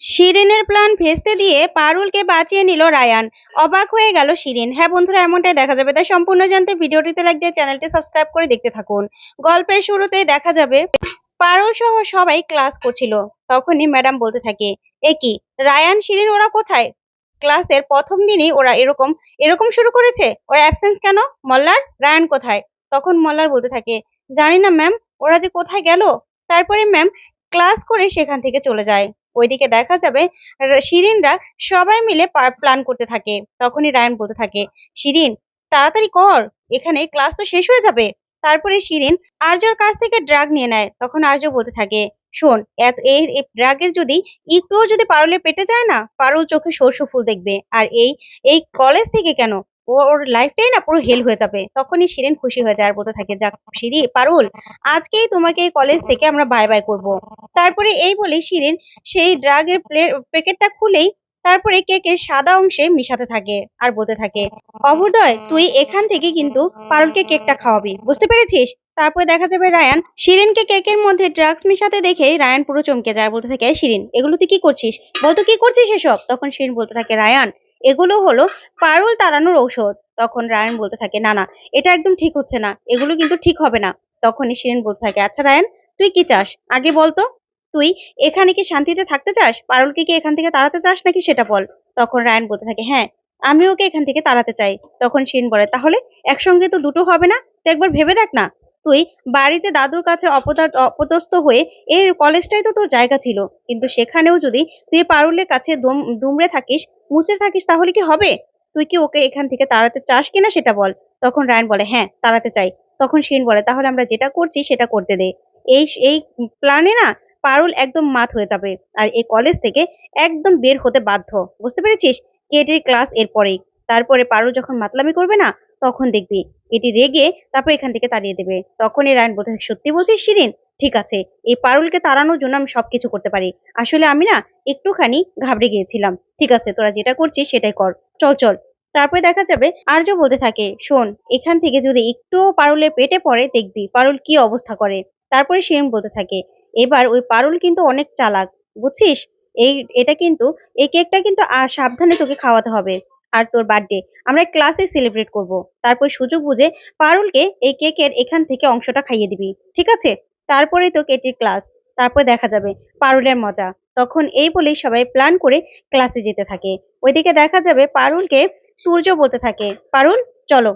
শিরিনের plan ভেস্তে দিয়ে পারুলকে বাঁচিয়ে নিল রায়ান। অবাক হয়ে গেল শিরিন। হ্যাঁ বন্ধুরা, এমনটাই দেখা যাবে। তাই সম্পূর্ণ জানতে ভিডিওটিতে লাইক দিয়ে চ্যানেলটি সাবস্ক্রাইব করে দেখতে থাকুন। গল্পের শুরুতেই দেখা যাবে, পারুল সহ সবাই ক্লাস করছিল। তখনই ম্যাডাম বলতে থাকে, এ কি, রায়ান, শিরিন ওরা কোথায়? ক্লাসের প্রথম দিনই ওরা এরকম এরকম শুরু করেছে? ওরা অ্যাবসেন্স কেন? মল্লার? রায়ান কোথায়? তখন মল্লার বলতে থাকে, জানি না ম্যাম, ওরা যে কোথায় গেল? তারপরে ম্যাম ক্লাস করে সেখান থেকে চলে যায়। ওইদিকে দেখা যাবে শিরিনরা সবাই মিলে প্ল্যান করতে থাকে। তখনই রায়ান বলতে থাকে, শিরিন, তাড়াতাড়ি কর, এখানে ক্লাস তো শেষ হয়ে যাবে। তারপরে শিরিন আর্যর কাছ থেকে ড্রাগ নিয়ে নেয়। তখন আর্য বলতে থাকে, শোন এই ড্রাগের যদি একটুও যদি পারুলের পেটে যায় না, পারুল চোখে সরষে ফুল দেখবে। আর এই এই কলেজ থেকে কেন ওর লাইফটাই না পুরো হেল হয়ে যাবে। তখনই শিরিন খুশি হয়ে যায় আর বলতে থাকে, যাক শিরি, পারুল, আজকেই তোমাকে কলেজ থেকে আমরা বাই বাই করব। তারপরে এই বলে শিরিন সেই ড্রাগের প্যাকেটটা খুলেই তারপরে কেকের সাদা অংশে মিশাতে থাকে আর বলতে থাকে, অভুদয়, তুই এখান থেকে কিন্তু পারুলকে কেকটা খাওয়াবি। বুঝতে পেরেছিস? তারপরে দেখা যাবে রায়ান, শিরিনকে কেকের মধ্যে ড্রাগস মিশাতে দেখে রায়ান পুরো চমকে যায় বলতে থাকে, "এই শিরিন, এগুলো তুই কি করছিস? বলতো কি করছিস এসব? তখন শিরিন বলতে থাকে, রায়ান এগুলো হলো পারুল তাড়ানোর ঔষধ। তখন রায়ান বলতে থাকে, না না, এটা একদম ঠিক হচ্ছে না, এগুলো কিন্তু ঠিক হবে না। তখনই শিরিন বলতে থাকে আচ্ছা রায়ান, তুই কি চাস? আগে বলতো তুই এখানে কি শান্তিতে থাকতে চাস? পারুলকে কি এখান থেকে তাড়াতে চাস নাকি সেটা বল? তখন রায়ান বলতে থাকে হ্যাঁ আমি ওকে এখান থেকে তাড়াতে চাই। তখন শিন বলে, তাহলে একসঙ্গে তো দুটো হবে না? তো একবার ভেবে দেখ না। তুই বাড়িতে দাদুর কাছে অপদা- অপদস্থ হয়ে এই কলেজটাই তো তোর জায়গা ছিল। কিন্তু সেখানেও যদি তুই পারুলের কাছে দুমড়ে থাকিস মুচড়ে থাকিস তাহলে কি হবে? তুই কি ওকে এখান থেকে তাড়াতে চাস কিনা সেটা বল। তখন রায়ান বলে হ্যাঁ তাড়াতে চাই। তখন শিন বলে, তাহলে আমরা যেটা করছি সেটা করতে দে। এই এই প্ল্যানে না পারুল একদম মাত হয়ে যাবে আর এই কলেজ থেকে একদম বের হতে বাধ্য। বুঝতে পেরেছিস? কেটির ক্লাস এরপরেই। তারপরে পারুল যখন মাতলামি করবে না তখন দেখবি এটি রেগে তারপর এখান থেকে তাড়িয়ে দেবে। তখনই রায়ন বলতে থাকে, সত্যি বলছিস শিরিন? ঠিক আছে। এই পারুলকে তাড়ানোর জন্য আমি সবকিছু করতে পারি। আসলে আমি না একটুখানি ঘাবড়ে গিয়েছিলাম। ঠিক আছে তোরা যেটা করছিস সেটাই কর। চল চল। তারপরে দেখা যাবে আর্য বলতে থাকে শোন এখান থেকে যদি একটু পারুলের পেটে পড়ে দেখবি পারুল কি অবস্থা করে। তারপরে শিরিন বলতে থাকে এবার ওই পারুল কিন্তু অনেক চালাক বুঝছিস? এই এটা কিন্তু এই কেকটা কিন্তু সাবধানে তোকে খাওয়াতে হবে। আর তোর বার্থডে আমরা ক্লাসে সেলিব্রেট করব। তারপর সুযোগ বুঝে পারুলকে এই কেকের এখান থেকে অংশটা খাইয়ে দিবি, ঠিক আছে? তারপরেই তো কেটির ক্লাস তারপর দেখা যাবে পারুলের মজা। তখন এই বলেই সবাই প্ল্যান করে ক্লাসে যেতে থাকে। ওইদিকে দেখা যাবে পারুলকে সূর্য বলতে থাকে, পারুল, চলো।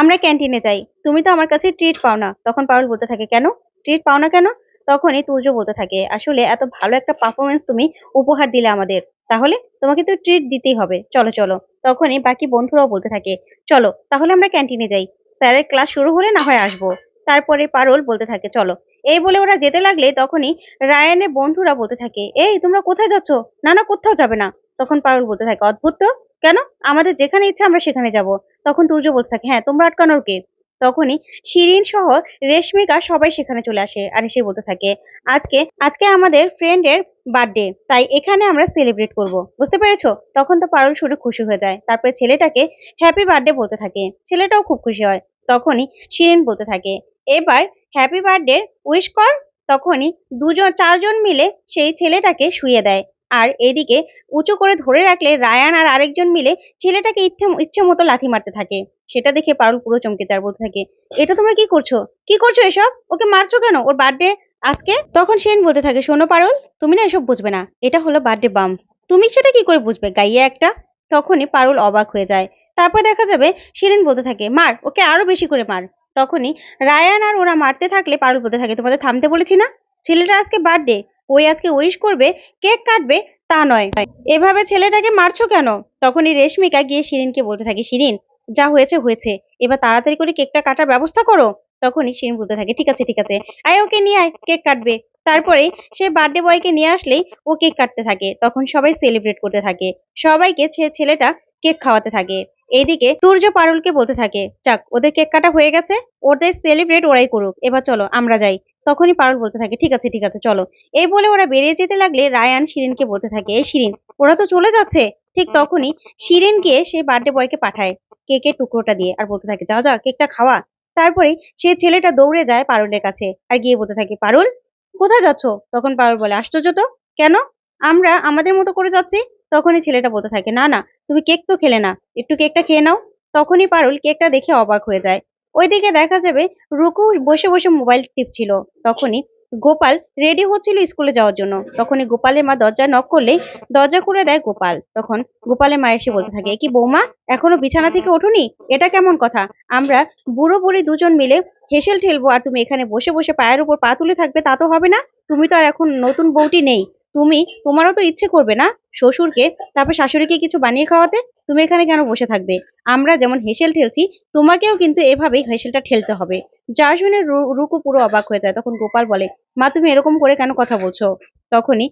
আমরা ক্যান্টিনে যাই। তুমি তো আমার কাছে ট্রিট পাও না। তখন পারুল বলতে থাকে, কেন? ট্রিট পাও না কেন? তখনই তুর্য বলতে থাকে, আসলে এত ভালো একটা পারফরমেন্স তুমি উপহার দিলে আমাদের। তাহলে তোমাকে তো ট্রিট দিতেই হবে। চলো চলো। তখনই বাকি বন্ধুরাও বলতে থাকে, চলো, তাহলে আমরা ক্যান্টিনে যাই। স্যারের ক্লাস শুরু হলে না হয় আসব। তারপরে পারুল বলতে থাকে, চলো। এই বলে ওরা যেতে লাগলে তখনই রায়ানের বন্ধুরা বলতে থাকে, এই, তোমরা কোথায় যাচ্ছ? না না, কোথাও যাবে না। তখন পারুল বলতে থাকে, অদ্ভুত তো। কেন? আমাদের যেখানে ইচ্ছা আমরা সেখানে যাব। তখন তুর্য বলতে থাকে হ্যাঁ তোমরা আটকানোর কে? তখনই শিরিন সহ রেশমিকা সবাই সেখানে চলে আসে আর এসে বলতে থাকে, আজকে আজকে আমাদের ফ্রেন্ডের বার্থডে তাই এখানে আমরা সেলিব্রেট করব। বুঝতে পেরেছ? তখন তো পারুল শুনে খুশি হয়ে যায়। তারপরে ছেলেটাকে হ্যাপি বার্থডে বলতে থাকে। ছেলেটাও খুব খুশি হয়। তখনই শিরিন বলতে থাকে, এবার হ্যাপি বার্থডে উইশ কর। তখনই দুজন, চারজন মিলে সেই ছেলেটাকে শুয়ে দেয়। আর এদিকে উঁচু করে ধরে রাখলে রায়ান আর আরেকজন মিলে ছেলেটাকে ইচ্ছে ইচ্ছে মতো লাথি মারতে থাকে। সেটা দেখে পারুল পুরো চমকে যায় আর বলতে থাকে, এটা তোমরা কি করছ? কি করছ এসব? ওকে মারছো কেন? ওর বার্থডে আজকে? তখন সেন বলতে থাকে, শোনো পারুল, তুমি না এসব বুঝবে না। এটা হলো বার্থডে বাম তুমি সেটা কি করে বুঝবে? গাইয়া একটা? তখনই পারুল অবাক হয়ে যায়। তারপর দেখা যাবে শিরিন বলতে থাকে, মার, ওকে আরও বেশি করে মার। তখনই রায়ান আর ওরা মারতে থাকলে পারুল বলতে থাকে, তোমাদের থামতে বলেছি না? ছেলেটা আজকে বার্থডে ওই আজকে উইশ করবে কেক কাটবে, তা নয়। এভাবে ছেলেটাকে মারছো কেন? তখনই রেশমিকা গিয়ে শিরিনকে বলতে থাকে, শিরিন যা হয়েছে হয়েছে। এবার তাড়াতাড়ি করে কেকটা কাটার ব্যবস্থা করো। তখনই শিরিন বলতে থাকে, ঠিক আছে ঠিক আছে। আয় ওকে নিয়ে আয়, কেক কাটবে। তারপরে সে বার্থডে বয়কে নিয়ে আসলেই ও কেক কাটতে থাকে। তখন সবাই সেলিব্রেট করতে থাকে। সবাইকে সে ছেলেটা কেক খাওয়াতে থাকে। এইদিকে সূর্য পারুলকে বলতে থাকে, যাক, ওদের কেক কাটা হয়ে গেছে। ওদের সেলিব্রেট ওরাই করুক। এবার চলো, আমরা যাই। তখনই পারুল বলতে থাকে, ঠিক আছে ঠিক আছে, চলো। এই বলে ওরা বেরিয়ে যেতে লাগলে রায়ান শিরিনকে বলতে থাকে, এই শিরিন, ওরা তো চলে যাচ্ছে। ঠিক তখনই শিরিন গিয়ে সে বার্থডে বয়কে পাঠায় কেকের টুকরোটা দিয়ে আর বলতে থাকে যা যা কেকটা খাওয়া। তারপরে সে ছেলেটা দৌড়ে যায় পারুলের কাছে আর গিয়ে বলতে থাকে, পারুল, কোথায় যাচ্ছ? তখন পারুল বলে, আশ্চর্য তো, কেন? আমরা আমাদের মতো করে যাচ্ছি? তখনই ছেলেটা বলতে থাকে, না না, তুমি কেক তো খেলে না, একটু কেকটা খেয়ে নাও। তখনই পারুল কেকটা দেখে অবাক হয়ে যায়। ওইদিকে দেখা যাবে রুকু বসে বসে মোবাইল টিপছিল, তখনই গোপাল রেডি হচ্ছিল স্কুলে যাওয়ার জন্য। তখনই গোপালের মা দরজা নক করলে দরজা খুলে দেয় গোপাল। তখন গোপালের মা এসে বলতে থাকে, কি বৌমা, এখনও বিছানা থেকে ওঠোনি? এটা কেমন কথা? আমরা বুড়ো বুড়ি দুজন মিলে হেসেল ঠেলবো আর তুমি এখানে বসে বসে পায়ের উপর পা তুলে থাকবে, তা তো হবে না। তুমি তো আর এখন নতুন বউটি নেই। তুমি, তোমারও তো ইচ্ছে করবে না শ্বশুরকে, তারপর শাশুড়িকে কিছু বানিয়ে খাওয়াতে? তুমি এখানে কেন বসে থাকবে? আমরা যেমন হেসেল ঠেলছি, তোমাকেও কিন্তু এভাবেই হেসেলটা ঠেলতে হবে। যা শুনে রুকু পুরো অবাক হয়ে যায়। তখন গোপাল বলে, মা, তুমি এরকম করে কেন কথা বলছো? তখনই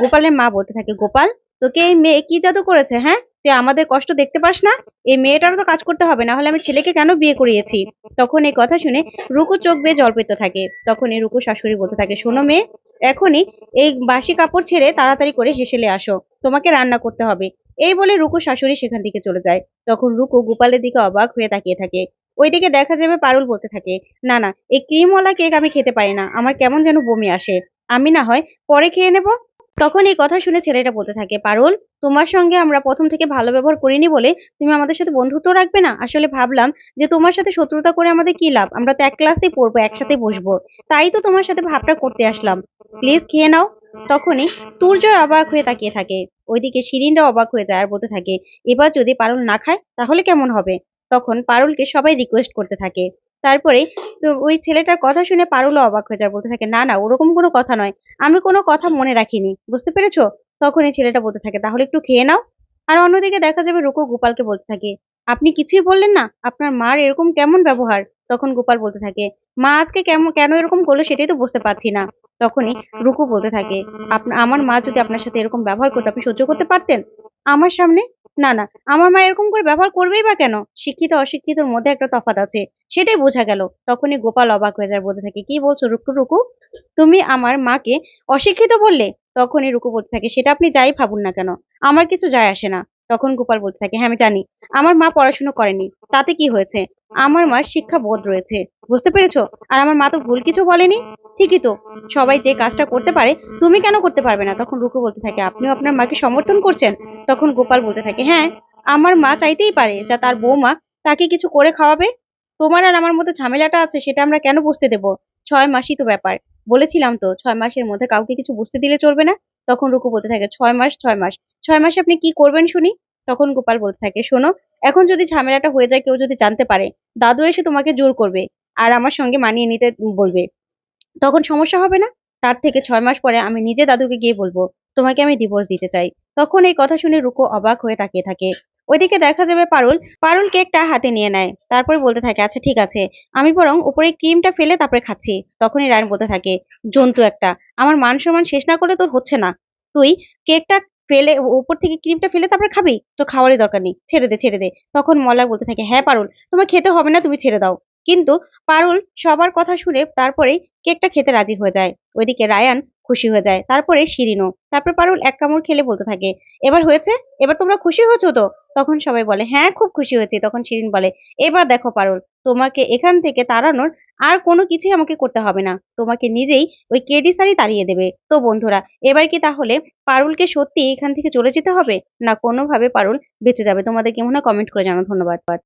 গোপালের মা বলতে থাকে, গোপাল, তোকে এই মেয়ে কি জাদু করেছে হ্যাঁ? তুই আমাদের কষ্ট দেখতে পাস না? এই মেয়েটারও তো কাজ করতে হবে না হলে আমি ছেলেকে কেন বিয়ে করিয়েছি? তখন এই কথা শুনে রুকু চোখ বেয়ে জল পেতে থাকে। তখনই রুকু শাশুড়ি বলতে থাকে, শোনো মেয়ে, এখনই এই বাসি কাপড় ছেড়ে তাড়াতাড়ি করে হেসেলে আসো। তোমাকে রান্না করতে হবে। এই বলে রুকু শাশুড়ি সেখান থেকে চলে যায়। তখন রুকু গোপালের দিকে অবাক হয়ে তাকিয়ে থাকে। ওইদিকে দেখা যাবে পারুল বলতে থাকে, না না, এই ক্রিমওয়ালা কেক আমি খেতে পারি না, আমার কেমন যেন বমি আসে, আমি না হয় পরে খেয়ে নেব। তখন এই কথা শুনে ছেলেটা বলতে থাকে, পারুল, তোমার সঙ্গে আমরা প্রথম থেকে ভালো ব্যবহার করিনি বলে তুমি আমাদের সাথে বন্ধুত্ব রাখবে না? আসলে ভাবলাম যে তোমার সাথে শত্রুতা করে আমাদের কি লাভ? আমরা তো এক ক্লাসেই পড়ব, একসাথে বসবো। তাই তো তোমার সাথে ভাবটা করতে আসলাম। প্লিজ খেয়ে নাও। তখনই তুর্জয় অবাক হয়ে তাকিয়ে থাকে। ওইদিকে শিরিনরা অবাক হয়ে যায় আর বলতে থাকে, এবার যদি পারুল না খায়, তাহলে কেমন হবে? তখন পারুলকে সবাই রিকোয়েস্ট করতে থাকে। তারপরে তো ওই ছেলেটার কথা শুনে পারুলও অবাক হয়ে যায়, বলতে থাকে, না না, ওরকম কোনো কথা নয়। আমি কোনো কথা মনে রাখিনি, বুঝতে পেরেছ? তখন এই ছেলেটা বলতে থাকে, তাহলে একটু খেয়ে নাও। আর অন্যদিকে দেখা যাবে রুকু গোপালকে বলতে থাকে, আপনি কিছুই বললেন না, আপনার মার এরকম কেমন ব্যবহার? তখন গোপাল বলতে থাকে, মা আজকে কেমন কেন এরকম করল সেটাই তো বুঝতে পারছি না। তখনই রুকু বলতে থাকে আমার মা যদি আপনার সাথে এরকম ব্যবহার করতো, আপনি সহ্য করতে পারতেন? আমার সামনে না না, আমার মা এরকম করে ব্যবহার করবেই বা কেন? শিক্ষিত, অশিক্ষিতর মধ্যে একটা তফাৎ আছে। সেটাই বোঝা গেল। তখনই গোপাল অবাক হয়ে যায় বলতে থাকে, কি বলছো রুকু রুকু? তুমি আমার মাকে অশিক্ষিত বললে? তখনই রুকু বলতে থাকে, সেটা আপনি যাই ভাবুন না কেন? আমার কিছু যায় আসে না। তখন গোপাল বলতে থাকে হ্যাঁ আমি জানি। আমার মা পড়াশুনো করেনি। তাতে কি হয়েছে? আমার মার শিক্ষা বোধ রয়েছে। বুঝতে পেরেছ? আর আমার মা তো ভুল কিছু বলেনি? ঠিকই তো। সবাই যে কাজটা করতে পারে, তুমি কেন করতে পারবে না? তখন রুকু বলতে থাকে, আপনিও আপনার মাকে সমর্থন করছেন? তখন গোপাল বলতে থাকে হ্যাঁ আমার মা চাইতেই পারে যা তার বৌমা তাকে কিছু করে খাওয়াবে। তোমার আর আমার মধ্যে ঝামেলাটা আছে, সেটা আমরা কেন বুঝতে দেব? ছয় মাসই তো ব্যাপার। বলেছিলাম তো, ছয় মাসের মধ্যে কাউকে কিছু বুঝতে দিলে চলবে না? তখন রুকু বলতে থাকে, ছয় মাস ছয় মাস। ছয় মাসে আপনি কি করবেন শুনি? তখন গোপাল বলতে থাকে, শোনো, এখন যদি ঝামেলাটা হয়ে যায় কেউ যদি জানতে পারে, দাদু এসে তোমাকে জোর করবে আর আমার সঙ্গে মানিয়ে নিতে বলবে। তখন সমস্যা হবে না? তার থেকে ছয় মাস পরে আমি নিজে দাদুকে গিয়ে বলব, তোমাকে আমি ডিভোর্স দিতে চাই। তখন এই কথা শুনে রুকু অবাক হয়ে তাকিয়ে থাকে। ওইদিকে দেখা যাবে পারুল। পারুল কেকটা হাতে নিয়ে নেয়। তারপরে বলতে থাকে আচ্ছা ঠিক আছে। আমি বরং উপরে ক্রিমটা ফেলে তারপরে খাচ্ছি। তখনই রায়ন বলতে থাকে, জন্তু একটা। আমার মান সম্মান শেষ না করলে তোর হচ্ছে না। তুই কেকটা ফেলে, উপর থেকে ক্রিমটা ফেলে তারপরে খাবি? তো খাওয়ারই দরকার নেই। ছেড়ে দে ছেড়ে দে। তখন মলার বলতে থাকে হ্যাঁ পারুল, তোমার খেতে হবে না, তুমি ছেড়ে দাও। কিন্তু পারুল সবার কথা শুনে তারপরে কেকটা খেতে রাজি হয়ে যায়। ওইদিকে রায়ান খুশি হয়ে যায়। তারপরে শিরিনও। তারপর পারুল এক কামড় খেলে বলতে থাকে, এবার হয়েছে? এবার তোমরা খুশি হয়েছো তো? তখন সবাই বলে হ্যাঁ খুব খুশি হয়েছি। তখন শিরিন বলে, এবার দেখো পারুল, তোমাকে এখান থেকে তাড়ানোর আর কোনো কিছুই আমাকে করতে হবে না। তোমাকে নিজেই ওই কেডি সারি তাড়িয়ে দেবে। তো বন্ধুরা, এবার কি তাহলে পারুলকে সত্যি এখান থেকে চলে যেতে হবে? না কোনোভাবে পারুল বেঁচে যাবে? তোমাদের কেমন কমেন্ট করে জানাও। ধন্যবাদ।